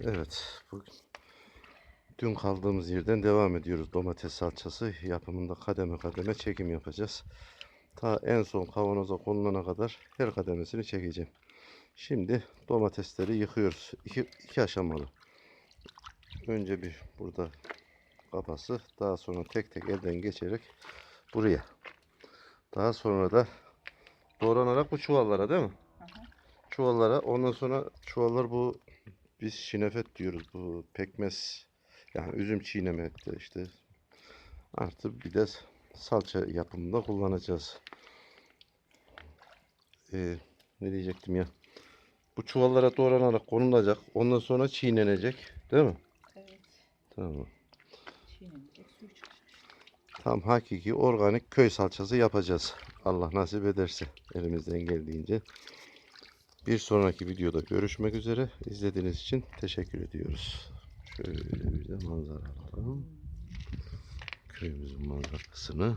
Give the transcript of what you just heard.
Evet. Bugün dün kaldığımız yerden devam ediyoruz. Domates salçası yapımında kademe kademe çekim yapacağız. Ta en son kavanoza konulana kadar her kademesini çekeceğim. Şimdi domatesleri yıkıyoruz. İki, iki aşamalı. Önce bir burada kafası. Daha sonra tek tek elden geçerek buraya. Daha sonra da doğranarak bu çuvallara değil mi? Çuvallara. Ondan sonra çuvallar bu biz şinefet diyoruz. Bu pekmez yani üzüm çiğnemekte işte. Artı bir de salça yapımında kullanacağız. Ee, ne diyecektim ya? Bu çuvallara doğranarak konulacak. Ondan sonra çiğnenecek. Değil mi? Evet. Tamam. Çiğnenecek suyu çıkacak. Tam hakiki organik köy salçası yapacağız. Allah nasip ederse elimizden geldiğince. Bir sonraki videoda görüşmek üzere. İzlediğiniz için teşekkür ediyoruz. Şöyle bir de manzara alalım. Köyümüzün manzarasını.